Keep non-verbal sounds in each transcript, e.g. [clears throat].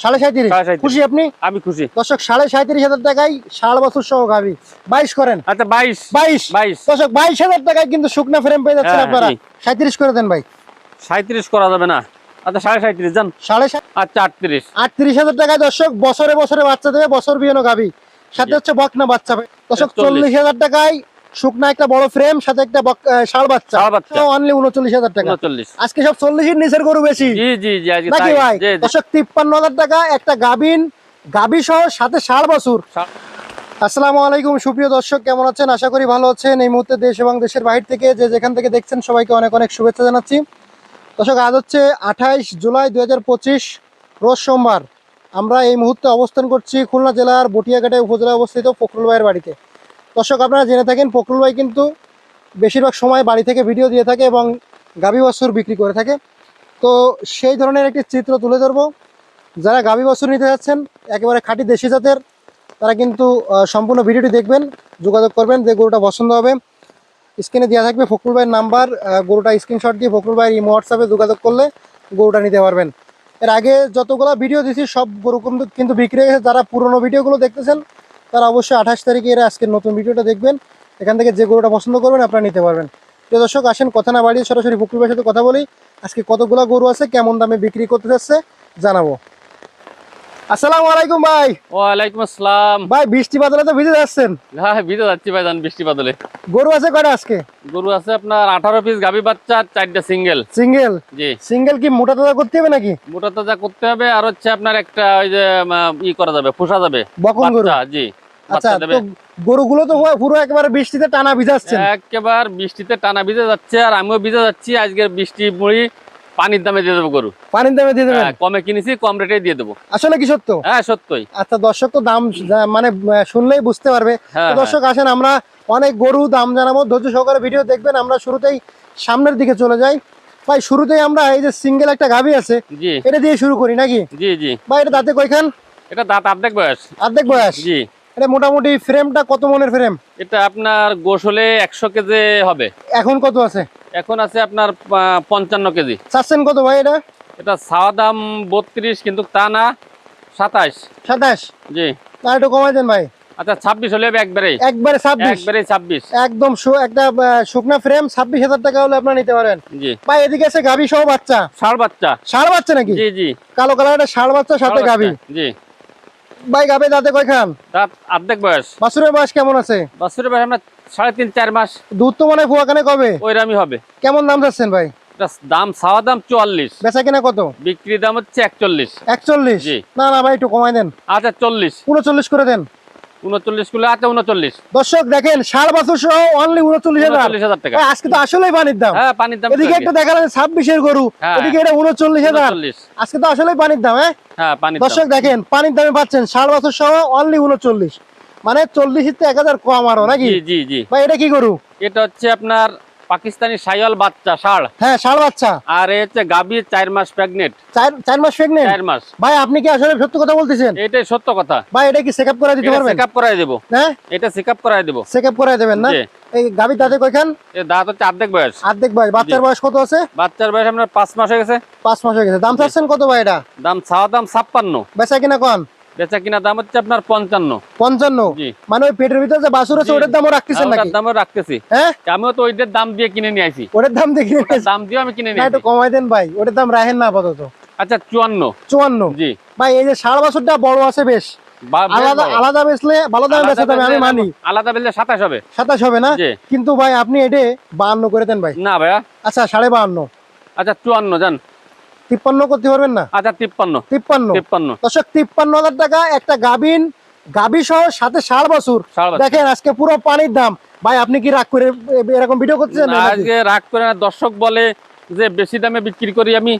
সাড়ে সাঁত্রিশ সাড়ে সাঁইত্রিশ। খুশি আপনি? আমি খুশি। দর্শক সাড়ে সাঁত্রিশ হাজার টাকায় বছর সহ গাবি। বাইশ করেন। আচ্ছা বাইশ। বাইশ? বাইশ। দর্শক বাইশ হাজার টাকায় কিন্তু শুকনা ফ্রেম পেয়ে যাচ্ছেন হ্যাঁ, আপনারা। সাঁত্রিশ করে দেন ভাই। সাঁত্রিশ করা যাবে না। আচ্ছা সাড়ে সাঁত্রিশ যান সাড়ে আচ্ছা আটত্রিশ। আটত্রিশ হাজার টাকায় দর্শক বছরে বছরে বাচ্চা দেবে বছর বিয়েনো গাবি। সাথে। হচ্ছে বকনা বাচ্চা। দর্শক। চল্লিশ হাজার টাকায় শুকনা একটা বড় ফ্রেম সাথে একটা বক- বাচ্চা। ষাঁড় অনলি উনচল্লিশ হাজার টাকা। আজকে সব চল্লিশের নিচের গরু বেশি। নাকি ভাই? জি। তিপ্পান্ন হাজার টাকা একটা গাবিন গাবি সহ সাথে ষাড় বছর। আসসালামু আলাইকুম সুপ্রিয় দর্শক কেমন আছেন? আশা করি ভালো আছেন। এই মুহূর্তে দেশ এবং দেশের বাইরে থেকে যে যেখান থেকে দেখছেন সবাইকে অনেক অনেক শুভেচ্ছা জানাচ্ছি। দর্শক আজ হচ্ছে আঠাইশ জুলাই দুই হাজার পঁচিশ রোজ সোমবার। আমরা এই মুহূর্তে অবস্থান করছি খুলনা জেলার বটিয়াঘাটে উপজেলায় অবস্থিত ফখরুল ভাইয়ের বাড়িতে। দর্শক, আপনারা জেনে থাকেন, ফখরুল ভাই কিন্তু বেশিরভাগ সময় বাড়ি থেকে ভিডিও দিয়ে থাকে এবং গাভী বছর বিক্রি করে থাকে। তো সেই ধরনের একটি চিত্র তুলে ধরবো। যারা গাভী বছর নিতে যাচ্ছেন, একেবারে খাঁটি দেশি জাতের, তারা কিন্তু সম্পূর্ণ ভিডিওটি দেখবেন, যোগাযোগ করবেন, যে গরুটা পছন্দ হবে। স্ক্রিনে দেওয়া থাকবে ফখরুল ভাইয়ের নাম্বার গরুটা স্ক্রিনশট দিয়ে ফখরুল ভাইয়ের ইমো হোয়াটসঅ্যাপে যোগাযোগ করলে গরুটা নিতে পারবেন। এর আগে যতগুলো ভিডিও দিয়েছি সব গরু কিন্তু বিক্রি হয়ে গেছে। যারা পুরোনো ভিডিওগুলো দেখতেছেন তারা অবশ্যই আঠাশ তারিখে এরা আজকের নতুন ভিডিওটা দেখবেন। এখান থেকে যে গরুটা পছন্দ করবেন, আপনারা নিতে পারবেন। তো দর্শক, আসেন, কথা না বাড়িয়ে সরাসরি ফখরুল সাথে কথা বলি। আজকে কতগুলো গরু আছে, কেমন দামে বিক্রি করতে যাচ্ছে, জানাব। আসসালামু আলাইকুম ভাই। ওয়ালাইকুম আসসালাম। ভাই বৃষ্টি বাদলে তো ভিজে যাচ্ছেন। হ্যাঁ ভিজে যাচ্ছি ভাই জান বৃষ্টি বাদলে। গরু আছে কয়টা আজকে? গরু আছে আপনার আঠারো পিস গাভী বাচ্চা চারটা সিঙ্গেল সিঙ্গেল জি। সিঙ্গেল কি মোটা তাজা করতে হবে নাকি? মোটা তাজা করতে হবে আর হচ্ছে আপনার একটা ওই যে ই করা যাবে পোষা যাবে। বকন গরু? জি আচ্ছা তো গরুগুলো তো পুরো একেবারে বৃষ্টিতে টানা একেবার বৃষ্টিতে টানা ভিজে যাচ্ছে আর আমিও ভিজে যাচ্ছি আজকের বৃষ্টি মুড়ি। পানির দামে দিয়ে দেবো গরু। পানির দামে দিয়ে দেবেন? হ্যাঁ, কমে কিনেছি কম রেটে দিয়ে দেবো। আসলে কি সত্য? হ্যাঁ সত্যই। আচ্ছা দর্শক তো দাম মানে শুনলেই বুঝতে পারবে। হ্যাঁ দর্শক আসেন আমরা অনেক গরু দাম জানাব। ধৈর্য সহকারে ভিডিও দেখবেন আমরা শুরুতেই সামনের দিকে চলে যাই। ভাই শুরুতেই আমরা এই যে সিঙ্গেল একটা গাভী আছে হ্যাঁ। এটা দিয়ে শুরু করি নাকি? জি জি। ভাই এটা দাঁতে কয়খান? এটা দাঁত অর্ধেক বয়স। অর্ধেক বয়স? জি। এটা মোটামুটি ফ্রেমটা কত মনের ফ্রেম এটা আপনার একশো কেজি হবে। এখন কত আছে? এখন আছে আপনার পঞ্চান্ন কেজি। চাচ্ছেন কত ভাই এটা? এটা দাম বত্রিশ কিন্তু তা না সাতাশ। সাতাশ? জি। না একটু কমাই দেন ভাই। আচ্ছা ছাব্বিশ হলে হবে একবারেই। একবারে ছাব্বিশ? ছাব্বিশ। একদম একটা ফ্রেম ছাব্বিশ হাজার টাকা হলে আপনারা নিতে পারেন। জি। ভাই এদিকে আছে গাভী সহ বাচ্চা? ষাড় বাচ্চা। ষাড় বাচ্চা নাকি? জি জি। কালো কালার একটা ষাড় বাচ্চা সাথে গাভী? জি। ভাই গাভী দাঁতে কয়খান দাঁত অর্ধেক বয়স। বাসুরের বয়স কেমন আছে? বাসুরের বয়স আপনার সাড়ে তিন চার মাস। দুধ তো মানে ফুয়াখানে কবে ওইরামই হবে। কেমন দাম যাচ্ছেন ভাই? দাম ছাওয়া দাম চুয়াল্লিশ। বেচা কিনা কত? বিক্রি দাম হচ্ছে একচল্লিশ। একচল্লিশ। না না ভাই একটু কমাই দেন। আচ্ছা চল্লিশ। উনচল্লিশ করে দেন। উনচল্লিশ কিলো উনচল্লিশ। দর্শক দেখেন ষাড় বাছুর সহ অনলি উনচল্লিশ হাজার। টাকা। আজকে তো আসলেই পানির দাম। হ্যাঁ পানির দাম এদিকে একটা দেখালেন ছাব্বিশের গরু। এদিকে এটা উনচল্লিশ হাজার। আজকে তো আসলেই পানির দাম পানির দাম। দর্শক দেখেন পানির দামে পাচ্ছেন ষাট বছর সহ অনলি উনচল্লিশ। মানে চল্লিশ এক হাজার কম আরও নাকি? জি জি জি। ভাই এটা কি গরু? এটা হচ্ছে আপনার পাকিস্তানি সাইওয়াল বাচ্চা ষাড় হ্যাঁ ষাট বাচ্চা। আর এ হচ্ছে গাভী চার মাস প্রেগনেন্ট চার চার মাস প্রেগনেন্ট চার মাস। ভাই আপনি কি আসলে সত্য কথা বলতেছেন? এটাই সত্য কথা। ভাই এটা কি চেক আপ করে দিতে পারবেন? চেক আপ করাই দেবো। হ্যাঁ? এটা চেক আপ করাই দেবো। চেক আপ করে দেবেন না? এই গাভী দাঁতে কয়খান? এর দাঁত হচ্ছে অর্ধেক বয়স। অর্ধেক বয়স। বাচ্চার বয়স কত আছে? বাচ্চার বয়স আপনার পাঁচ মাস হয়ে গেছে। পাঁচ মাস হয়ে গেছে। দাম চাচ্ছেন কত ভাই এটা? দাম ছাওয়া দাম ছাপ্পান্ন। বেচা কিনা কন? বেচা কিনা দাম হচ্ছে আপনার পঞ্চান্ন। পঞ্চান্ন? মানে ওই পেটের ভিতরে যে বাছুর আছে ওটার দামও রাখতেছেন ওটার নাকি? দামও রাখতেছি। হ্যাঁ? আমিও তো ওইটার দাম দিয়ে কিনে নিয়ে ওটার দাম দেখি ওটার দাম দিয়ে আমি কিনে নিয়ে একটু কমাই দেন ভাই ওটার দাম রাখেন না আপাতত। আচ্ছা চুয়ান্ন। চুয়ান্ন? জি। ভাই এই যে ষাট বছরটা বড় আছে বেশ। আলাদা আলাদা বেচলে ভালো দামে আমি বেচলে- মানি। আলাদা বেললে সাতাশ হবে। সাতাশ হবে না? কিন্তু ভাই আপনি এটে বাহান্ন করে দেন ভাই। না ভাইয়া। আচ্ছা সাড়ে বাহান্ন। আচ্ছা চুয়ান্ন জান তিপ্পান্ন করতে পারবেন না? আচ্ছা তিপ্পান্ন। তিপ্পান্ন। তিপ্পান্ন। দর্শক তিপ্পান্ন হাজার টাকা একটা গাভিন গাবি সহ সাথে সার বছর। দেখেন আজকে পুরো পানির দাম। ভাই আপনি কি রাগ করে এরকম ভিডিও করতেছেন? আজকে রাগ করে না। দর্শক বলে যে বেশি দামে বিক্রি করি আমি।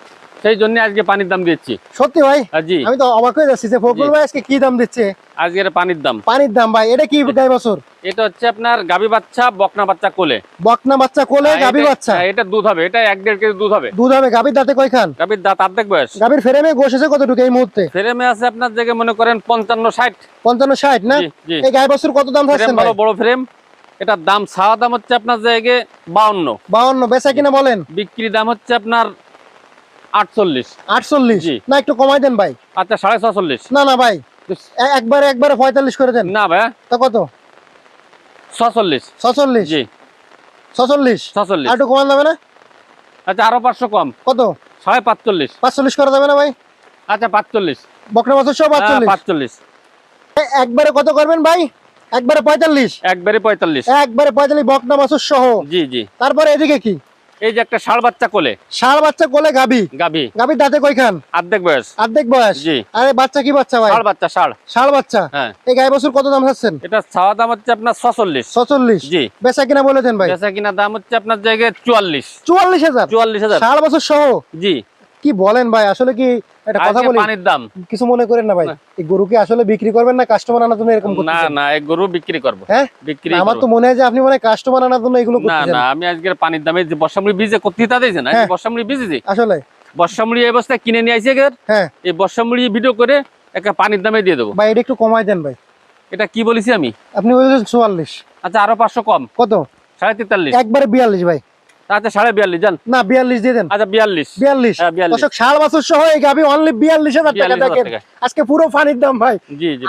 সেই জন্য আজকে পানির দাম দিচ্ছি। সত্যি ভাই? জি। আমি তো অবাক হয়ে যাচ্ছি যে ফখরুল ভাই আজকে কি দাম দিচ্ছে? আজকের পানির দাম। পানির দাম ভাই এটা কি গাই বছর? এটা হচ্ছে আপনার গাবি বাচ্চা বকনা বাচ্চা কোলে। বকনা বাচ্চা কোলে হ্যাঁ, গাবি বাচ্চা? হ্যাঁ, এটা দুধ হবে এটা এক দেড় কেজি দুধ হবে। দুধ হবে গাবির দাঁতে কয়খান? গাবির দাঁত অর্ধেক বয়স। গাবির ফ্রেমে গোসেছে কতটুকু এই মুহূর্তে? ফ্রেমে আছে আপনার জায়গায় মনে করেন পঞ্চান্ন ষাট। পঞ্চান্ন ষাট না? এই গাই বছর কত দাম থাকছে ভালো বড় ফ্রেম। এটার দাম ছাওয়া দাম হচ্ছে আপনার জায়গায় বাউন্ন। বাউন্ন বেচা কিনা বলেন? বিক্রি দাম হচ্ছে আপনার আটচল্লিশ। আটচল্লিশ? না একটু কমাই দেন ভাই। আচ্ছা সাড়ে ছচল্লিশ। না না ভাই। একবারে একবারে পঁয়তাল্লিশ করে দেন। না ভাইয়া তা কত? ছচল্লিশ। ছচল্লিশ? জি। ছচল্লিশ? ছচল্লিশ। আর একটু কমান যাবে না? আচ্ছা আরও পাঁচশো কম। কত? সাড়ে পাঁচচল্লিশ। পাঁচচল্লিশ করা যাবে না ভাই? আচ্ছা পাঁচচল্লিশ। বকনা বছর সহ হ্যাঁ, পাঁচচল্লিশ। একবারে কত করবেন ভাই? একবারে পঁয়তাল্লিশ। একবারে পঁয়তাল্লিশ। একবারে পঁয়তাল্লিশ বকনা বছর সহ। জি জি। তারপরে এদিকে কি? এই যে একটা ষাড় বাচ্চা কোলে। ষাড় বাচ্চা কোলে গাবি গাবি গাবি দাঁতে কয়খান? অর্ধেক বয়স। অর্ধেক বয়স? জি। আরে বাচ্চা কি বাচ্চা ভাই? ষাড় বাচ্চা ষাড়। ষাড় বাচ্চা? হ্যাঁ। এই গায় বছর কত দাম চাচ্ছেন? এটা ছাওয়া দাম হচ্ছে আপনার ছচল্লিশ। ছচল্লিশ? জি। বেচা কিনা বলেছেন ভাই। বেচা কিনা দাম হচ্ছে আপনার জায়গায় চুয়াল্লিশ। চুয়াল্লিশ হাজার? চুয়াল্লিশ হাজার। ষাঁড় বছর সহ? জি। কি বলেন ভাই? আসলে কি একটা কথা বলি? পানির দাম। কিছু মনে করেন না ভাই? এই গরু কি আসলে বিক্রি করবেন না কাস্টমার আনার জন্য এরকম না না এই গরু বিক্রি করব। হ্যাঁ? বিক্রি আমার তো মনে হয় যে আপনি মনে কাস্টমার আনার জন্য এগুলো করতেছেন। না আমি আজকের পানির দামে যে বর্ষামুড়ি বীজে করতে দিয়েছে না হ্যাঁ। বর্ষামুড়ি বীজেছি আসলে। বর্ষামুড়ি এই অবস্থায় কিনে নিয়ে এগের হ্যাঁ। এই বর্ষামুড়ি ভিডিও করে একটা পানির দামে দিয়ে দেবো। ভাই এটা একটু কমাই দেন ভাই। এটা কি বলেছি আমি? আপনি বলেছেন চুয়াল্লিশ। আচ্ছা আরও পাঁচশো কম। কত? সাড়ে তেতাল্লিশ। একবারে বিয়াল্লিশ ভাই। আচ্ছা সাড়ে বিয়াল্লিশ জান। না বিয়াল্লিশ দিয়ে দেন। আচ্ছা বিয়াল্লিশ। বিয়াল্লিশ। হ্যাঁ, 42 বছর সহ এই গাবি অনলি বিয়াল্লিশ হাজার টাকা দেখেন। আজকে পুরো পানির দাম ভাই।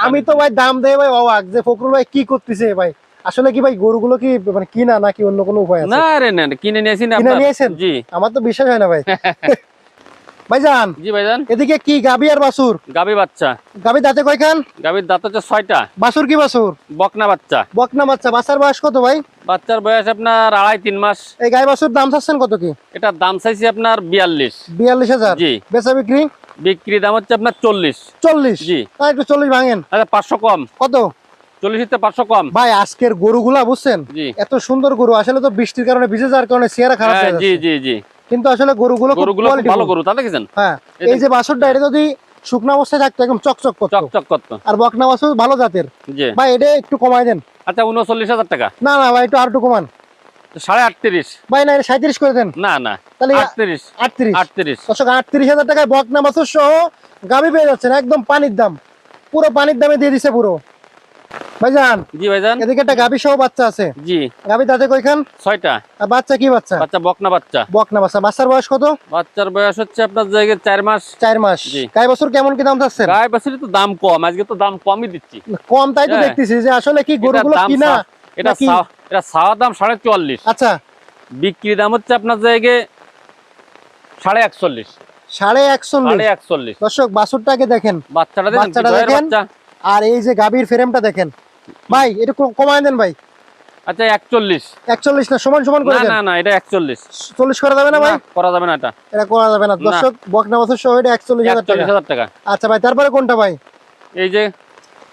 আমি তো ভাই দাম দেয় ভাই অবাক যে ফকরুল ভাই কি করতেছে ভাই। আসলে কি ভাই গরুগুলো কি মানে কিনা নাকি অন্য কোনো উপায় আছে? না রে না কিনে নিয়েছি না কিনে নিয়েছেন? জি। আমার তো বিশ্বাস হয় না ভাই। [laughs] ভাইজান জি ভাইজান। এদিকে কি গাবি আর বাসুর গাবি বাচ্চা। গাবি দাঁতে কয়খান? গাবির দাঁত হচ্ছে ছয়টা। বাসুর কি বাসুর বকনা বাচ্চা। বকনা বাচ্চা। বাচ্চার বয়স কত ভাই? বাচ্চার বয়স আপনার আড়াই তিন মাস। এই গাই বাসুর দাম চাচ্ছেন কত কি? এটার দাম চাইছি আপনার বিয়াল্লিশ। বিয়াল্লিশ হাজার। জি। বেচা বিক্রি? বিক্রি দাম হচ্ছে আপনার চল্লিশ। চল্লিশ? জি। একটু চল্লিশ ভাঙেন। আচ্ছা পাঁচশো কম। কত? চল্লিশ পাঁচশো কম। ভাই আজকের গরুগুলা বুঝছেন? এত সুন্দর গরু। আসলে তো বৃষ্টির কারণে ভিজে যাওয়ার কারণে চেহারা খারাপ হ্যাঁ, জি জি জি। কিন্তু আসলে গরুগুলো গরুগুলো ভালো গরু। তা দেখেছেন হ্যাঁ এই যে বাছুরটা এটা যদি শুকনো অবস্থায় থাকতো একদম চকচক করতো। চকচক করতো। আর বকনা বাছুর ভালো জাতের। ভাই এটা একটু কমাই দেন। আচ্ছা উনচল্লিশ হাজার টাকা? না না ভাই একটু আর একটু কমান। সাড়ে আটত্রিশ। ভাই না সাঁত্রিশ করে দেন। না না তাহলে আটত্রিশ। আটত্রিশ। আটত্রিশ। দর্শক আটত্রিশ হাজার টাকায় বকনা বাছুর সহ গাবি পেয়ে যাচ্ছেন একদম পানির দাম। পুরো পানির দামে দিয়ে দিছে পুরো। ভাইজান জি ভাইজান। এদিকে একটা গাবি সহ বাচ্চা আছে। জি। গাবি কয়খান? ছয়টা। আর বাচ্চা কি বাচ্চা? বাচ্চা বকনা বাচ্চা। বকনা বাচ্চা। বাচ্চার বয়স কত? বাচ্চার বয়স হচ্ছে আপনার জায়গায় চার মাস। চার মাস। গাই বছর কেমন কি দাম বাছুরি তো দাম কম। আজকে তো দাম কমই দিচ্ছি। কম তাই তো হ্যাঁ। দেখতেছি যে আসলে কি গরুগুলো কিনা এটা এটা সাওয়া দাম সাড়ে চুয়াল্লিশ। আচ্ছা। বিক্রি দাম হচ্ছে আপনার জায়গায় সাড়ে একচল্লিশ। সাড়ে একশো সাড়ে একচল্লিশ। দর্শক বাছুরটাকে দেখেন। বাচ্চাটা দেখেন বাচ্চাটা দেখেন। আর এই যে গাভীর ফ্রেমটা দেখেন। ভাই এটা কমায় দেন ভাই। আচ্ছা একচল্লিশ। একচল্লিশ না সমান সমান করে না দেন। না না এটা একচল্লিশ। চল্লিশ করা যাবে না ভাই? করা যাবে না এটা। এটা করা যাবে না। দর্শক বকনা বছর সহ এটা একচল্লিশ হাজার টাকা। একচল্লিশ হাজার টাকা। আচ্ছা ভাই তারপরে কোনটা ভাই? এই যে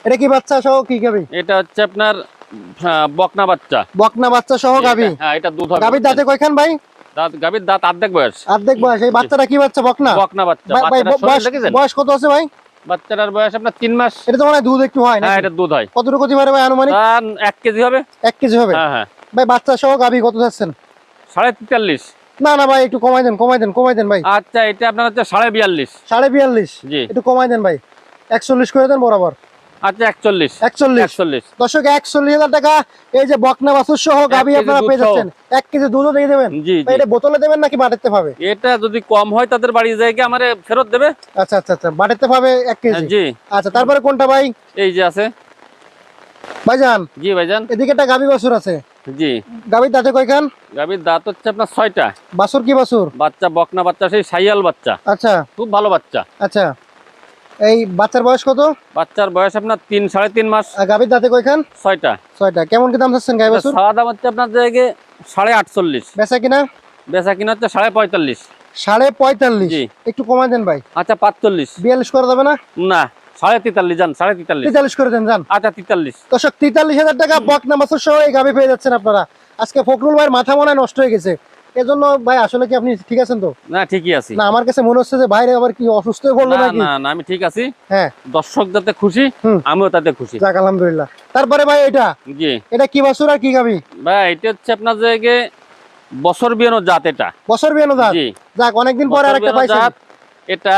এটা কি বাচ্চা সহ কি গাবি এটা হচ্ছে আপনার আহ, বকনা বাচ্চা। বকনা বাচ্চা সহ গাবি হ্যাঁ এটা দুধ হবে। গাবির দাঁতে কয়খান ভাই? দাঁত গাবির দাঁত অর্ধেক বয়স। অর্ধেক বয়স। এই বাচ্চাটা কি বাচ্চা? বকনা? বকনা বাচ্চা। বয়স কত আছে ভাই? বাচ্চাটার বয়স আপনার তিন মাস। এটা তো মানে দুধ একটু হয় না হ্যাঁ এটা দুধ হয়। কতটুকু হতে পারে ভাই আনুমানিক? এক কেজি হবে। এক কেজি হবে? হ্যাঁ হ্যাঁ। ভাই বাচ্চা সহ গাবি কত যাচ্ছেন? সাড়ে তেতাল্লিশ। না না ভাই একটু কমাই দেন কমাই দেন কমাই দেন ভাই। আচ্ছা এটা আপনার হচ্ছে সাড়ে বিয়াল্লিশ। সাড়ে বিয়াল্লিশ? জি। একটু কমাই দেন ভাই। একচল্লিশ করে দেন বরাবর। আচ্ছা একচল্লিশ। একচল্লিশ। একচল্লিশ। দর্শক একচল্লিশ হাজার টাকা। এই যে বকনা বাছুর সহ গাবি আপনারা পেয়ে যাচ্ছেন। এক কেজি দুধও দিয়ে দেবেন। জি ভাই, জি। এটা বোতলে দেবেন নাকি বাটাতে পাবে? এটা যদি কম হয় তাদের বাড়ি জায়গা আমার ফেরত দেবে। আচ্ছা আচ্ছা আচ্ছা। বাটাতে পাবে এক কেজি? জি। আচ্ছা তারপরে কোনটা ভাই? এই যে আছে। ভাইজান। জি ভাইজান। এদিকে একটা গাবি বাছুর আছে। জি। গাবির দাঁতে কয়খান? গাভীর দাঁত হচ্ছে আপনার ছয়টা। বাছুর কি বাছুর? বাচ্চা বকনা বাচ্চা সেই সাইয়াল বাচ্চা। আচ্ছা। খুব ভালো বাচ্চা। আচ্ছা। এই বাচ্চার বয়স কত? বাচ্চার বয়স আপনার তিন সাড়ে তিন মাস। গাভীর দাঁতে কয়খান? ছয়টা। ছয়টা। কেমন কি দাম চাচ্ছেন গাই বাছুর? খাওয়া দাম হচ্ছে আপনার জায়গায় সাড়ে আটচল্লিশ। বেচা কিনা? বেচা কিনা হচ্ছে সাড়ে পঁয়তাল্লিশ। সাড়ে পঁয়তাল্লিশ। একটু কমাই দেন ভাই। আচ্ছা পাঁচচল্লিশ। বিয়াল্লিশ করা যাবে না? না সাড়ে তেতাল্লিশ যান সাড়ে তেতাল্লিশ। তেতাল্লিশ করে দেন যান। আচ্ছা তেতাল্লিশ। দর্শক তেতাল্লিশ হাজার টাকা বকনা মাছের সহ এই গাবি পেয়ে যাচ্ছেন আপনারা। আজকে ফখরুল ভাইয়ের মাথা মনে হয় নষ্ট হয়ে গেছে। এজন্য ভাই আসলে কি আপনি ঠিক আছেন তো? না ঠিকই আছি। না আমার কাছে মনে হচ্ছে যে বাইরে আবার কি অসুস্থ হয়ে পড়ল নাকি? না না আমি ঠিক আছি। হ্যাঁ। দর্শক যাতে খুশি আমিও তাতে খুশি। যাক আলহামদুলিল্লাহ। তারপরে ভাই এটা? জি। এটা কি বাছুর আর কি গাবি ভাই এটা হচ্ছে আপনার জায়গায় বছর বিয়ানো জাত এটা। বছর বিয়ানো দাঁত জি। যাক অনেকদিন পরে আরেকটা পাইছেন। এটা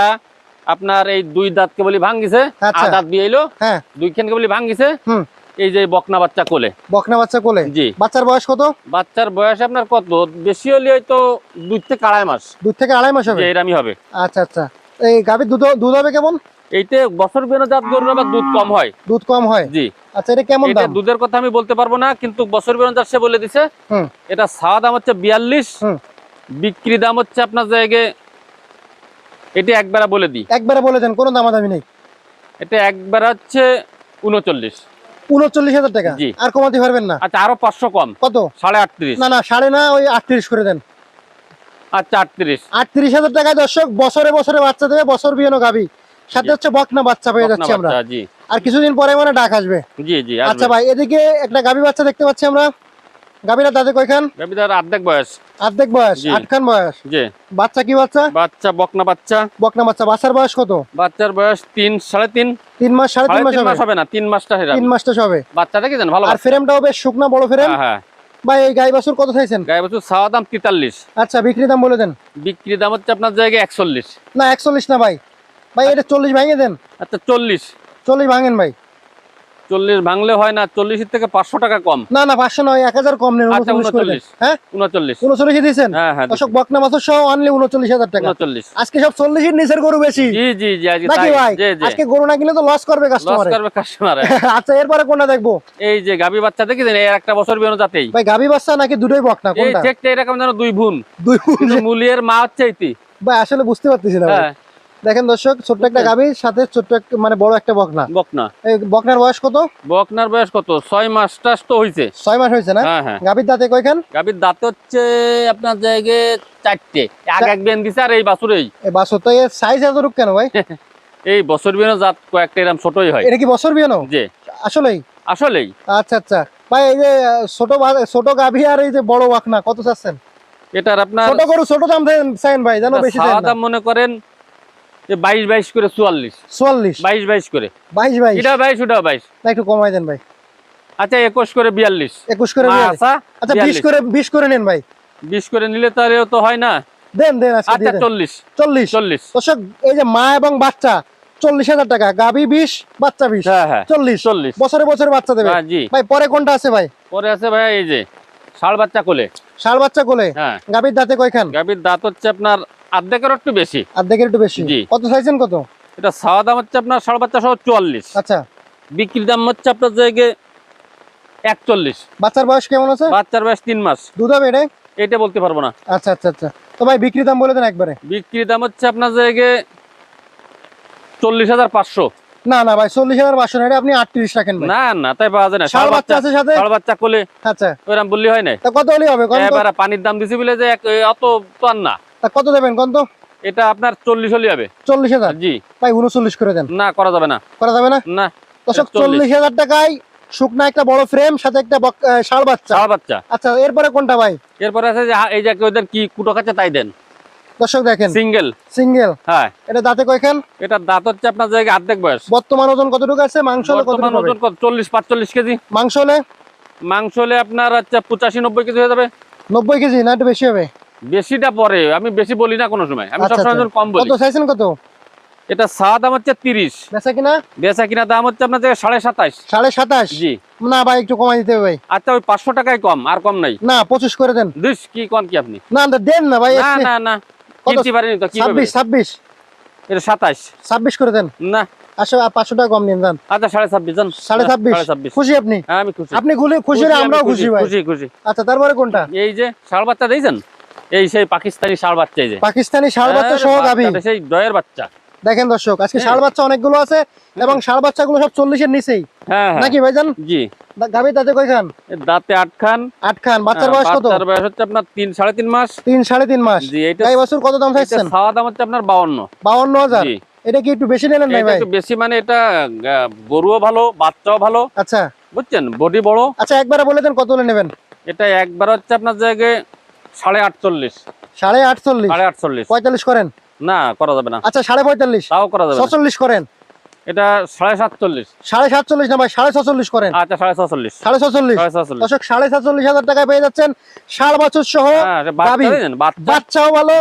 আপনার এই দুই দাঁতকে বলি ভাঙ্গিছে আচ্ছা। আর দাঁত বিয়ে এলো হ্যাঁ। দুই খানকে বলি ভাঙ্গিছে হুম। এই যে বকনা বাচ্চা কোলে। বকনা বাচ্চা কোলে? জি। বাচ্চার বয়স কত? বাচ্চার বয়স আপনার কত? বেশি হলে হয়তো দুই থেকে আড়াই মাস। দুধ থেকে আড়াই মাস হবে? এরামই হবে। আচ্ছা আচ্ছা। এই গাভীর দুধ দুধ হবে কেমন? এইতে বছর জাত গরুর আবার দুধ কম হয়। দুধ কম হয়? জি। আচ্ছা এটা কেমন এটা দাম? দুধের কথা আমি বলতে পারব না কিন্তু বছর জাত সে বলে দিছে। হুম। এটা সাদা দাম হচ্ছে বিয়াল্লিশ। হুম। বিক্রি দাম হচ্ছে আপনার জায়গায় এটা একবার বলে দিই। একবারে বলে দেন কোনো দামাদামি নেই। এটা একবার হচ্ছে উনচল্লিশ উনচল্লিশ হাজার টাকা। আর কমাতে পারবেন না। আচ্ছা আরও পাঁচশো কম। কত? সাড়ে আটত্রিশ। না না সাড়ে না ওই আটত্রিশ করে দেন। আচ্ছা আটত্রিশ। আটত্রিশ হাজার টাকায় দর্শক বছরে বছরে বাচ্চা দেবে বছর বিয়ানো গাভী সাথে হচ্ছে বকনা বাচ্চা পেয়ে যাচ্ছি আমরা। আর কিছুদিন পরে মানে ডাক আসবে। জি জি আচ্ছা ভাই এদিকে একটা গাভী বাচ্চা দেখতে পাচ্ছি আমরা। গাভীরা দাদে কয়খান? রবিদার অর্ধেক বয়স। অর্ধেক বয়স। আটখান বয়স। জি। বাচ্চা কি বাচ্চা? বাচ্চা বকনা বাচ্চা। বকনা বাচ্চা। বাচ্চার বয়স কত? বাচ্চার বয়স তিন সাড়ে তিন। তিন মাস সাড়ে তিন মাস হবে? না তিন মাসটা তিন মাসটা হবে বাচ্চাটা কি জানেন? ভালো আর বাচ্চা। ফ্রেমটাও বেশ শুকনা বড় ফ্রেম? হ্যাঁ হ্যাঁ। ভাই এই গাই বাছুর কত চাইছেন? গায়ে বছর ছাওয়া দাম তেতাল্লিশ। আচ্ছা বিক্রি দাম বলে দেন। বিক্রি দাম হচ্ছে আপনার জায়গায় একচল্লিশ। না একচল্লিশ না ভাই। ভাই এটা চল্লিশ ভাঙে দেন। আচ্ছা চল্লিশ। চল্লিশ ভাঙেন ভাই। চল্লিশ ভাঙলে হয় না চল্লিশের থেকে পাঁচশো টাকা কম। না না পাঁচশো নয় এক হাজার কম আচ্ছা, উনচল্লিশ করে দেন। 39 হ্যাঁ? উনচল্লিশ। উনচল্লিশে দিয়েছেন? হ্যাঁ হ্যাঁ বকনা সহ অনলি উনচল্লিশ হাজার টাকা। উনচল্লিশ। আজকে সব চল্লিশের নিচের গরু বেশি। জি জি জি নাকি ভাই? জি জি। আজকে গরু না কিনলে তো লস করবে কাস্টমার করবে কাস্টমার [laughs] আচ্ছা এরপরে কোনটা দেখব? এই যে গাবি বাচ্চা দেখেছেন? এর একটা বছর যাতেই ভাই গাভী বাচ্চা নাকি দুটোই বকনা? এই চেকটা এরকম যেন দুই ভুন দুই কিন্তু মুলিয়ের মা হচ্ছে এইটি ভাই আসলে বুঝতে পারতেছি না দেখেন দর্শক ছোট্ট একটা গাভী সাথে ছোট্ট একটা মানে বড় একটা বকনা। বকনা। এই বকনার বয়স কত? বকনার বয়স কত? ছয় মাস টাস তো হয়েছে ছয় মাস হয়েছে না? হ্যাঁ হ্যাঁ। গাভীর দাঁতে কয়খান? গাবির দাঁত হচ্ছে আপনার জায়গায় চারটে। এক এক বেন দিছে আর এই বাছুরেই। এই বাছর তো সাইজ এত রূপ কেন ভাই? [laughs] এই বছর বেরোনো জাত কয়েকটা এরকম ছোটই হয়। এটা কি বছর বিয়ানো যে আসলেই? আসলেই। আচ্ছা আচ্ছা। ভাই এই যে ছোট ছোট গাভী আর এই যে বড় বকনা কত চাচ্ছেন? এটার আপনার ছোট গরু ছোট দাম দেন- চাইন ভাই জানো বেশি দাম মনে করেন বাইশ বাইশ করে চুয়াল্লিশ। চুয়াল্লিশ? বাইশ বাইশ করে। বাইশ বাইশ? এটা বাইশ ওটা বাইশ। একটু কমাই দেন ভাই। আচ্ছা একুশ করে বিয়াল্লিশ। একুশ করে আচ্ছা বিশ করে বিশ করে নেন ভাই। বিশ করে নিলে তো তো হয় না। দেন দেন আচ্ছা দিয়ে দেন। চল্লিশ। চল্লিশ। চল্লিশ। দর্শক এই যে মা এবং বাচ্চা চল্লিশ হাজার টাকা। গাভী বিশ বাচ্চা বিশ। হ্যাঁ হ্যাঁ। চল্লিশ। চল্লিশ। বছরে বছরে বাচ্চা দেবে। হ্যাঁ জি। ভাই পরে কোনটা আছে ভাই? পরে আছে ভাই এই যে ষাড় বাচ্চা কোলে। ষাড় বাচ্চা কোলে? হ্যাঁ। গাভীর দাঁতে কয়খান? গাভীর দাঁত হচ্ছে আপনার অর্ধেকের একটু বেশি। অর্ধেকের একটু বেশি? জি। কত চাইছেন কত? এটা ছাওয়া দাম হচ্ছে আপনার ষাড় বাচ্চা সহ চুয়াল্লিশ। আচ্ছা। বিক্রির দাম হচ্ছে আপনার জায়গায় একচল্লিশ। বাচ্চার বয়স কেমন আছে? বাচ্চার বয়স তিন মাস। দুধ হবে এটা? এটা বলতে পারব না। আচ্ছা আচ্ছা আচ্ছা। তো ভাই বিক্রি দাম বলে দেন একবারে। বিক্রির দাম হচ্ছে আপনার জায়গায় চল্লিশ হাজার পাঁচশো। না না ভাই চল্লিশ হাজার পাঁচশো না এটা আপনি আটত্রিশ রাখেন না না তাই পাওয়া যায় না। ষাড় বাচ্চা আছে সাথে? ষাড় বাচ্চা কোলে আচ্ছা। ওইরকম বললি হয় না তা কত হলে হবে? এবারে পানির দাম দিছি বলে যে অত তো আর না। তা কত দেবেন কত এটা আপনার চল্লিশ হলে হবে। চল্লিশ হাজার? জি। ভাই উনচল্লিশ করে দেন। না করা যাবে না। করা যাবে না? না দর্শক চল্লিশ। হাজার টাকায় শুকনা একটা বড় ফ্রেম সাথে একটা ষাড় বাচ্চা। ষাড় বাচ্চা। আচ্ছা এরপরে কোনটা ভাই? এরপরে আছে যে এই যে ওদের কি কুটো খাচ্ছে তাই দেন। দর্শক দেখেন। সিঙ্গেল সিঙ্গেল হ্যাঁ। এটা দাঁতে কয়খান? এটার দাঁত হচ্ছে আপনার জায়গায় অর্ধেক বয়স। বর্তমান ওজন কতটুকু আছে? মাংস হলে বর্তমান ওজন কত? চল্লিশ পাঁচচল্লিশ কেজি। মাংস হলে? মাংস হলে আপনার হচ্ছে পঁচাশি নব্বই কেজি হয়ে যাবে। নব্বই কেজি না একটু বেশি হবে? বেশিটা পরে আমি বেশি বলি না কোনো সময় আমি আচ্ছা, সবসময় আচ্ছা। কম বলি। কত চাইছেন কত? এটা চা দাম হচ্ছে তিরিশ। বেচা কিনা? বেচা কিনা দাম হচ্ছে আপনার সাড়ে সাতাশ। সাড়ে সাতাশ? জি। না ভাই একটু কমাই দিতে ভাই। আচ্ছা ওই পাঁচশো টাকায় কম আর কম নাই। না পঁচিশ করে দেন। দিস কি কম কি আপনি? না না, দেন না ভাই না না না। কিনতে পারিনি তো ছাব্বিশ ছাব্বিশ। এটা সাতাশ। ছাব্বিশ করে দেন। না। আসলে পাঁচশো টাকা কম নিন যান আচ্ছা সাড়ে ছাব্বিশ জান সাড়ে ছাব্বিশ। ছাব্বিশ। খুশি আপনি? আমি খুশি। আপনি খুশি খুশি আমরাও খুশি খুশি খুশি। আচ্ছা তারপরে কোনটা? এই যে ষাড় বাচ্চা দিয়েছেন? এই সেই পাকিস্তানি ষাড় বাচ্চা এই যে। পাকিস্তানি ষাড় বাচ্চা সহ বাচ্চাটা সেই দয়ের বাচ্চা। দেখেন দর্শক আজকে হ্যাঁ। ষাড় বাচ্চা অনেকগুলো আছে এবং ষাড় বাচ্চাগুলো সব চল্লিশের নিচেই। হ্যাঁ হ্যাঁ। নাকি ভাইজান? জি। গাভী দাঁতে কয়খান? এর দাঁতে আট খান। আট খান। বাচ্চার হ্যাঁ, বয়স কত? বাচ্চার বয়স হচ্ছে আপনার তিন সাড়ে তিন মাস। তিন সাড়ে তিন মাস। জি এটা গাই বছর কত দাম চাইছেন? খাওয়া দাম হচ্ছে আপনার বাউন্ন। বাউন্ন হাজার। জি। এটা কি একটু বেশি নিলেন ভাই? একটু বেশি মানে এটা গরুও ভালো বাচ্চাও ভালো। আচ্ছা। বুঝছেন? বডি বড়। আচ্ছা একবারে বলে দেন কত নেবেন? এটা একবার হচ্ছে আপনার জায়গায় সাড়ে আটচল্লিশ। সাড়ে আটচল্লিশ? সাড়ে আটচল্লিশ। পঁয়তাল্লিশ করেন? না করা যাবে না। আচ্ছা সাড়ে পঁয়তাল্লিশ। তাও করা যাবে ছচল্লিশ করেন। এটা সাড়ে সাতচল্লিশ। সাড়ে সাতচল্লিশ না ভাই সাড়ে ছচল্লিশ করেন। আচ্ছা সাড়ে ছচল্লিশ। সাড়ে ছচল্লিশ। সাড়ে ছচল্লিশ। দর্শক সাড়ে সাতচল্লিশ হাজার টাকায় পেয়ে যাচ্ছেন ষাট বছর সহ হ্যাঁ বাচ্চাও ভালো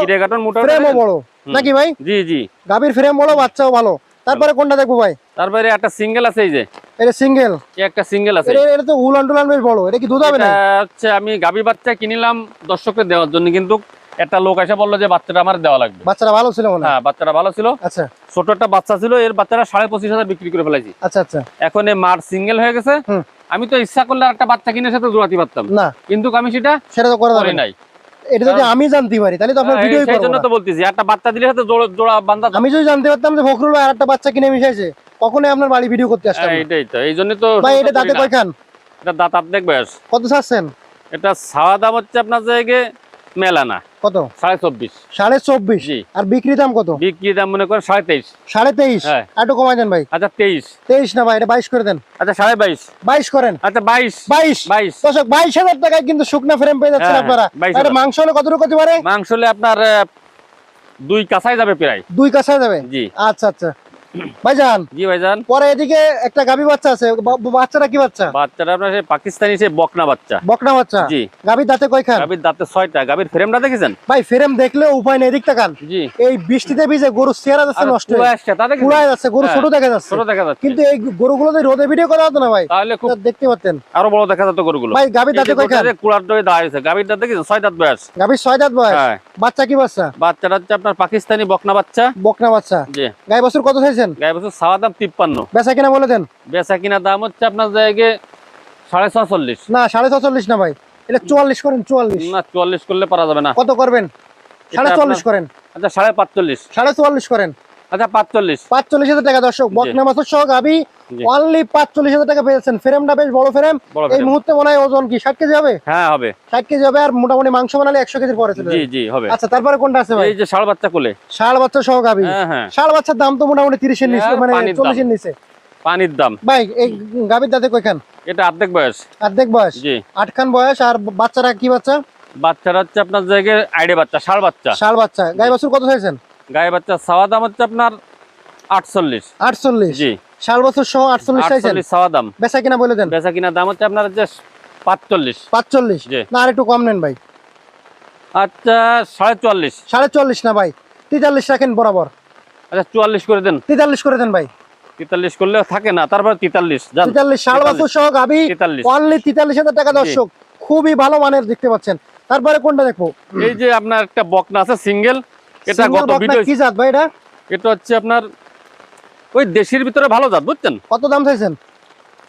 ফ্রেমও বড়। নাকি ভাই? জি জি। গাভীর ফ্রেম বড় বাচ্চাও ভালো। তারপরে কোনটা দেখব ভাই? তারপরে একটা সিঙ্গেল আছে এই যে। এটা সিঙ্গেল। একটা সিঙ্গেল আছে। এটা তো উলান টুলান বেশ বড়। এটা কি দুধ হবে না হচ্ছে আমি গাবি বাচ্চা কিনিলাম দর্শককে দেওয়ার জন্য কিন্তু একটা লোক এসে বলল যে বাচ্চাটা আমার দেওয়া লাগবে। বাচ্চারা ভালো ছিল মনে হয়? বাচ্চাটা ভালো ছিল। আচ্ছা। ছোট একটা বাচ্চা ছিল এর বাচ্চাটা সাড়ে পঁচিশ হাজার বিক্রি করে ফেলাইছি। আচ্ছা আচ্ছা। এখন এই মার সিঙ্গেল হয়ে গেছে। আমি তো ইচ্ছা করলে একটা বাচ্চা কিনে সাথে জোড়াতে পারতাম। না। কিন্তু আমি সেটা সেটা তো করা নাই। এটা যদি আমি জানতে পারি তাহলে তো আপনার ভিডিওই করব জন্য। তো বলতেছি একটা বাচ্চা দিলে সাথে জোড়া জোড়া বান্ধা আমি যদি জানতে পারতাম যে ফখরুল ভাই আরেকটা বাচ্চা কিনে মিশাইছে কখনোই আপনার বাড়ি ভিডিও করতে আসতাম হ্যাঁ, এইটাই তো এই জন্য তো ভাই এটা দাঁতে কয়খান? এটা দাঁত আপনি দেখবে কত চাচ্ছেন এটা ছাওয়া দাম হচ্ছে আপনার জায়গায় মেলা না। কত? সাড়ে চব্বিশ। সাড়ে চব্বিশ? আর বিক্রি দাম কত? বিক্রি দাম মনে করেন সাড়ে তেইশ। সাড়ে তেইশ? হ্যাঁ। একটু কমাই দেন ভাই। আচ্ছা তেইশ। তেইশ না ভাই এটা বাইশ করে দেন। আচ্ছা সাড়ে বাইশ। বাইশ করেন। আচ্ছা বাইশ। বাইশ? বাইশ। দর্শক বাইশ হাজার টাকায় কিন্তু শুকনা ফ্রেম পেয়ে যাচ্ছেন হ্যাঁ, আপনারা। মাংস হলে কতটুকু হতে পারে মাংস হলে আপনার দুই কাছাই যাবে প্রায়। দুই কাছা যাবে? জি। আচ্ছা আচ্ছা। ভাইজান জি ভাইজান। পরে এদিকে একটা গাবি বাচ্চা আছে বাচ্চাটা কি বাচ্চা? বাচ্চাটা আপনার সেই পাকিস্তানি সে বকনা বাচ্চা। বকনা বাচ্চা? জি। গাবির দাঁতে কয়খান? গাভীর দাঁতে ছয়টা। গাভীর ফ্রেমটা দেখেছেন? ভাই ফ্রেম দেখলে উপায় নেই এদিক তাকান জি। এই বৃষ্টিতে ভিজে গরু চেহারা যাচ্ছে নষ্ট হয়ে আসছে, তা দেখেছেন? পুরাই যাচ্ছে গরু হ্যাঁ, ছোট দেখা যাচ্ছে। ছোট দেখা যাচ্ছে। কিন্তু এই গরুগুলো যদি রোদে ভিডিও করা হতো না ভাই তাহলে খুব দেখতে পারতেন। আরও বড় দেখা যেত গরুগুলো। ভাই গাবির দাঁতে কয়খান? কুড়ার দই দাঁড় হয়েছে গাভীর দাঁত দেখেছেন? ছয় দাঁত বয়স গাবির ছয় দাঁত বয়স? হ্যাঁ। বাচ্চা কি বাচ্চা? বাচ্চাটা হচ্ছে আপনার পাকিস্তানি বকনা বাচ্চা। বকনা বাচ্চা। জি। গাই বছর কত চাইছেন? গাই বছর সাওয়া দাম তিপ্পান্ন। বেচা কিনা বলে দেন। বেচা কিনা দাম হচ্ছে আপনার জায়গায় সাড়ে ছচল্লিশ না সাড়ে ছচল্লিশ না ভাই। এটা চুয়াল্লিশ করেন চুয়াল্লিশ। না চুয়াল্লিশ করলে পারা যাবে না। কত করবেন? সাড়ে চুয়াল্লিশ করেন। আচ্ছা সাড়ে পাঁচচল্লিশ। সাড়ে চুয়াল্লিশ করেন। আচ্ছা পাঁচচল্লিশ। পাঁচচল্লিশ হাজার টাকা দর্শক বকনা মাছের সহ গাবি অনলি পাঁচচল্লিশ হাজার টাকা পেয়েছেন। ফ্রেমটা বেশ বড় ফ্রেম। এই মুহূর্তে মনে হয় ওজন কি? ষাট কেজি হবে? হ্যাঁ হবে। ষাট কেজি হবে আর মোটামুটি মাংস বানালে একশো কেজির পরে চলে জি জি হবে। আচ্ছা তারপরে কোনটা আছে ভাই? এই যে ষাড় বাচ্চা কোলে। ষাড় বাচ্চা সহ গাবি হ্যাঁ হ্যাঁ। বাচ্চার দাম তো মোটামুটি নিচে মানে পানির দাম। নিচে। পানির দাম। ভাই এই গাবির দাঁতে কয়খান এটা অর্ধেক বয়স। অর্ধেক বয়স? জি। আটখান বয়স আর বাচ্চারা কি বাচ্চা? বাচ্চাটা হচ্ছে আপনার জায়গায় আইডে বাচ্চা ষাড় বাচ্চা। ষাড় বাচ্চা। গাই বছর কত চাইছেন? গায়ে বাচ্চা সাওয়া দাম হচ্ছে আপনার আটচল্লিশ। আটচল্লিশ? জি। ষাট বছর সহ আটচল্লিশ আটচল্লিশ সাওয়া দাম বেচা কিনা বলে দেন। বেচা কিনা দাম হচ্ছে আপনার হচ্ছে পাঁচচল্লিশ। পাঁচচল্লিশ? জি। না আর একটু কম নেন ভাই। আচ্ছা সাড়ে চুয়াল্লিশ। সাড়ে চুয়াল্লিশ না ভাই তেতাল্লিশ রাখেন বরাবর। আচ্ছা চুয়াল্লিশ করে দেন। তেতাল্লিশ করে দেন ভাই। তেতাল্লিশ করলেও থাকে না তারপর তেতাল্লিশ তেতাল্লিশ ষাট বছর সহ গাবি তেতাল্লিশ। অনলি তেতাল্লিশ হাজার টাকা দর্শক খুবই ভালো মানের দেখতে পাচ্ছেন। তারপরে কোনটা দেখব? এই যে আপনার একটা বকনা আছে সিঙ্গেল। এটা গত কি জাত ভাই এটা? এটা হচ্ছে আপনার ওই দেশের ভিতরে ভালো জাত বুঝছেন? কত দাম চাইছেন?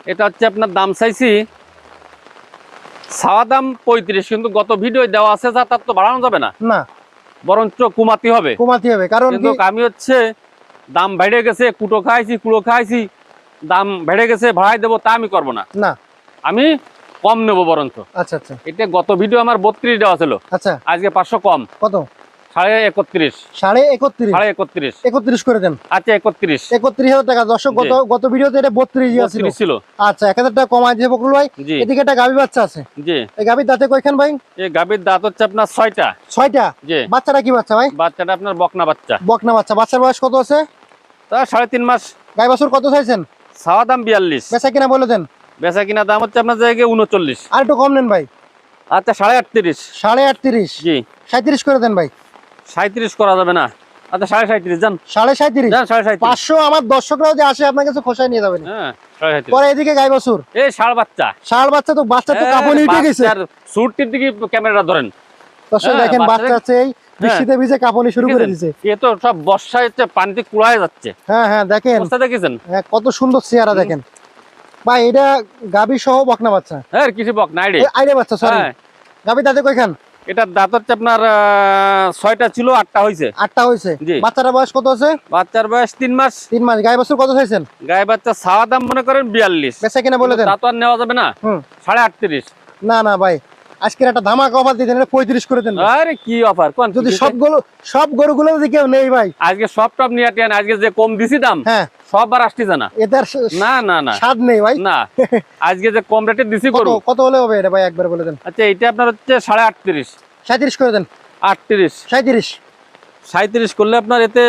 এটা হচ্ছে আপনার দাম চাইছি ছাওয়া দাম পঁয়ত্রিশ কিন্তু গত ভিডিও দেওয়া আছে যা তার তো বাড়ানো যাবে না। না। বরঞ্চ কমাতে হবে। কমাতে হবে কারণ আমি হচ্ছে দাম বেড়ে গেছে কুটো খাইছি কুড়ো খাইছি দাম বেড়ে গেছে ভাড়াই দেবো তা আমি করব না। না। আমি কম নেব বরঞ্চ। আচ্ছা আচ্ছা। এটা গত ভিডিও আমার বত্রিশ দেওয়া ছিল। আচ্ছা। আজকে পাঁচশো কম। কত? সাড়ে একত্রিশ। সাড়ে একত্রিশ। সাড়ে একত্রিশ। একত্রিশ করে দেন। আচ্ছা একত্রিশ। একত্রিশ হাজার টাকা। দর্শক গত গত ভিডিওতে এটা বত্রিশ ছিল। আচ্ছা এক হাজার টাকা কমাই দিয়ে বকুল ভাই। এদিকে একটা গাভী বাচ্চা আছে। জি। এই গাভীর দাঁতে কয়খান ভাই? এই গাভীর দাঁত হচ্ছে আপনার ছয়টা। ছয়টা? জি। বাচ্চাটা কি বাচ্চা ভাই? বাচ্চাটা আপনার বকনা বাচ্চা। বকনা বাচ্চা। বাচ্চার বয়স কত আছে? তা সাড়ে তিন মাস। গাই বছর কত চাইছেন? দাম বিয়াল্লিশ। বেচা কিনা বলে দেন। বেচা কিনা দাম হচ্ছে আপনার জায়গায় উনচল্লিশ। আর একটু কম নেন ভাই। আচ্ছা সাড়ে আটত্রিশ। সাড়ে আটত্রিশ। জি। সাঁত্রিশ করে দেন ভাই। সাঁত্রিশ করা যাবে না। আচ্ছা সাড়ে সাঁত্রিশ যান। সাড়ে সাঁত্রিশ যান সাড়ে সাঁত্রিশ পাঁচশো আমার দর্শকরাও যে আসে আপনার কাছে খোসায় নিয়ে যাবেন। হ্যাঁ পরে এদিকে গাই বছর এই ষাড় বাচ্চা। ষাড় বাচ্চা তো বাচ্চা তো কাপড় উঠে গেছে। সুটটির দিকে ক্যামেরাটা ধরেন। দর্শক হ্যাঁ, দেখেন বাচ্চা আছে এই বৃষ্টিতে ভিজে শুরু করে দিছে। এ তো সব বর্ষায় হচ্ছে পানিতে কুড়ায় যাচ্ছে। হ্যাঁ হ্যাঁ দেখেন। অবস্থা দেখেছেন হ্যাঁ, কত সুন্দর চেহারা দেখেন। ভাই এটা গাবি সহ বকনা বাচ্চা। হ্যাঁ কিছু বক নাই রে বাচ্চা সরি হ্যাঁ। গাবি দাঁতে কয়খান? এটার দাঁত হচ্ছে আপনার আহ, ছয়টা ছিল আটটা হয়েছে আটটা হয়েছে বাচ্চার বয়স কত আছে? বাচ্চার বয়স তিন মাস। তিন মাস। গায়ে বছর কত চাইছেন? গায়ে বাচ্চা ছাওয়া দাম মনে করেন বিয়াল্লিশ। বেচা কিনা বলে দেন। তা তো আর নেওয়া যাবে না। সাড়ে আটত্রিশ। না না ভাই। আজকের একটা ধামাকা অফার দিতেন এটা পঁয়ত্রিশ করে দেন। আরে কি অফার কোন যদি সবগুলো সব গরুগুলো যদি কেউ নেই ভাই। আজকে সব টপ নিয়ে আটেন আজকে যে কম দিছি দাম হ্যাঁ। এতে না। না না স্বাদ নেই ভাই। না। [laughs] আজকে যে কম রেটে দিছি কত করু কত হলে হবে এটা ভাই? একবার বলে দেন। আচ্ছা এটা আপনার হচ্ছে সাড়ে আটত্রিশ। সাঁত্রিশ করে দেন। আটত্রিশ। সাঁত্রিশ সাঁত্রিশ করলে আপনার এতে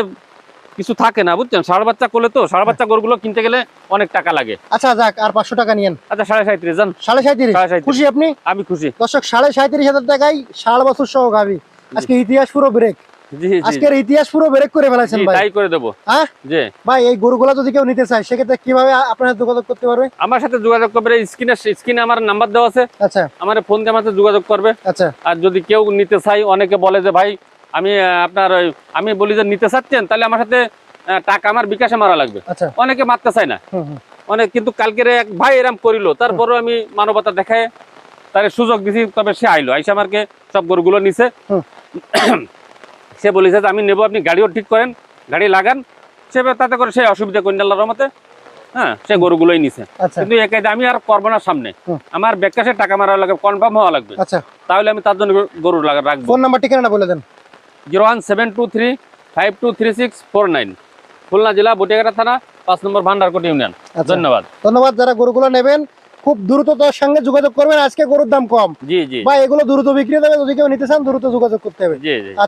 কিছু থাকে না বুঝছেন? ষাড় বাচ্চা করলে তো ষাড় বাচ্চা গরুগুলো কিনতে গেলে অনেক টাকা লাগে। আচ্ছা যাক আর পাঁচশো টাকা নিয়েন। আচ্ছা সাড়ে সাঁত্রিশ যান। সাড়ে সাঁত্রিশ খুশি আপনি? আমি খুশি। দর্শক সাড়ে সাঁত্রিশ হাজার টাকায় ষাট বছর সহ গাবি আজকে ইতিহাস পুরো ব্রেক জি জি। আজকের ইতিহাস পুরো ব্রেক করে ফেলাইছেন ভাই। তাই করে দেবো। হ্যাঁ? ভাই এই গরুগুলা যদি কেউ নিতে চায় সেক্ষেত্রে কীভাবে আ- আপনার সাথে যোগাযোগ করতে পারবে? আমার সাথে যোগাযোগ করবে স্ক্রিনে স্ক্রিনে আমার নাম্বার দেওয়া আছে। আচ্ছা। আমার ফোন দিয়ে আমার যোগাযোগ করবে। আচ্ছা। আর যদি কেউ নিতে চাই অনেকে বলে যে ভাই আমি আপনার ওই আমি বলি যে নিতে চাচ্ছেন তাহলে আমার সাথে টাকা আমার বিকাশে মারা লাগবে। আচ্ছা। অনেকে মারতে চায় না। অনেক কিন্তু কালকের এক ভাই এরম করিল তারপরেও আমি মানবতা দেখায় তার সুযোগ দিছি তবে সে আইলো আইসা আমাকে সব গরুগুলো নিছে। [clears throat] সে বলেছে যে আমি নেব আপনি গাড়িও ঠিক করেন গাড়ি লাগান। সে তাতে করে সে অসুবিধা করেন আল্লাহর রহমতে হ্যাঁ সে গরুগুলোই নিছে। আচ্ছা। কিন্তু একাই আমি আর করব না সামনে। আমার বেকাশে টাকা মারা লাগবে কনফার্ম হওয়া লাগবে। আচ্ছা। তাহলে আমি তার জন্য গরু লাগা- রাখব। ফোন নাম্বার ঠিকানা বলে দেন? Zero one seven two three five two three six four nine. Khulna জেলা বটিয়াঘাটা থানা পাঁচ নম্বর ভান্ডারকোট ইউনিয়ন। আচ্ছা। ধন্যবাদ। ধন্যবাদ যারা গরুগুলো নেবেন খুব দ্রুততার সঙ্গে যোগাযোগ করবেন। আজকে গরুর দাম কম। জি জি। বা এগুলো দ্রুত বিক্রি হবে যদি কেউ নিতে চান দ্রুত যোগাযোগ করতে হবে। জি জি।